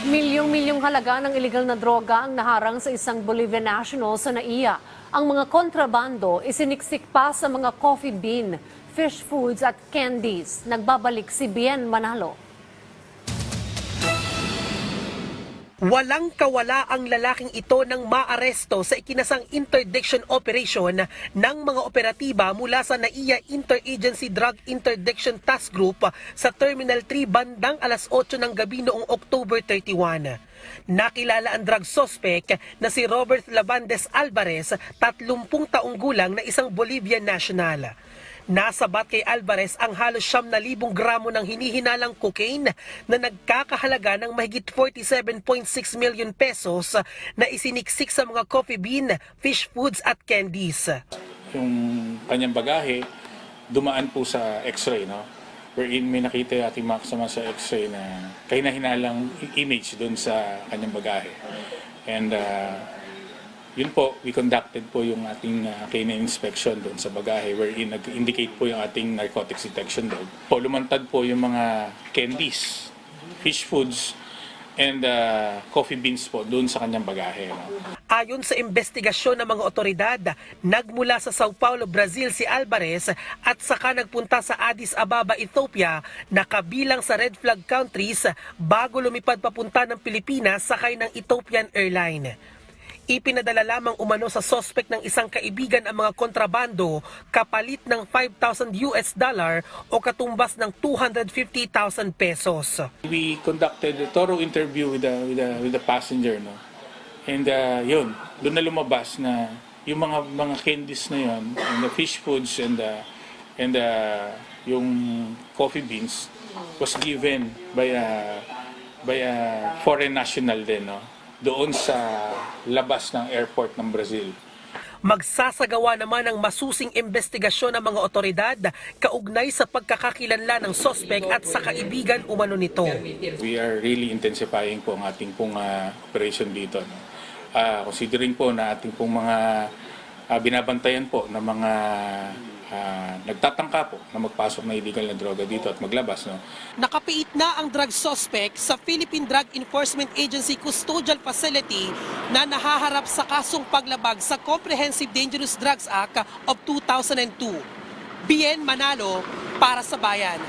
Milyong-milyong halaga ng illegal na droga ang naharang sa isang Bolivian national sa NAIA. Ang mga kontrabando isiniksik pa sa mga coffee bean, fish foods at candies. Nagbabalik si Bien Manalo. Walang kawala ang lalaking ito ng maaresto sa ikinasang interdiction operation ng mga operatiba mula sa NAIA Interagency Drug Interdiction Task Group sa Terminal 3 bandang alas 8 ng gabi noong October 31. Nakilala ang drug suspect na si Robert Labandes Alvarez, 30 taong gulang na isang Bolivian national. Nasabat kay Alvarez ang halos siyam na libong gramo ng hinihinalang cocaine na nagkakahalaga ng mahigit 47.6 million pesos na isiniksik sa mga coffee bean, fish foods at candies. yung kanyang bagahe dumaan po sa x-ray, no? Wherein may nakita ating mga kasama sa x-ray na kahina-hinalang image doon sa kanyang bagahe. And uh, yun po, we conducted po yung ating uh, canine inspection doon sa bagahe wherein nag-indicate po yung ating narcotics detection dog. Po, lumantad po yung mga candies, fish foods, and uh, coffee beans po doon sa kanyang bagahe. No? Ayon sa investigasyon ng mga otoridad, nagmula sa Sao Paulo, Brazil si Alvarez at saka nagpunta sa Addis Ababa, Ethiopia na kabilang sa red flag countries bago lumipad papunta ng Pilipinas sakay ng Ethiopian Airline. Ipinadala lamang umano sa sospek ng isang kaibigan ang mga kontrabando kapalit ng 5,000 US dollar o katumbas ng 250,000 pesos. We conducted a thorough interview with the, with the, with the passenger, no? And uh, yun, doon na lumabas na yung mga mga candies na yun, and the fish foods and the, and the, yung coffee beans was given by a, by a foreign national din, no? Doon sa labas ng airport ng Brazil. Magsasagawa naman ng masusing investigasyon ng mga otoridad kaugnay sa pagkakakilanlan ng sospek at sa kaibigan umano nito. We are really intensifying po ang ating pong ah, operation dito. No? Ah, considering po na ating pong mga ah, binabantayan po ng mga ah, nagtatangka po na magpasok na illegal na droga dito at maglabas. No? Nakapiit na ang drug suspect sa Philippine Drug Enforcement Agency Custodial Facility na nahaharap sa kasong paglabag sa Comprehensive Dangerous Drugs Act of 2002. Bien Manalo para sa bayan.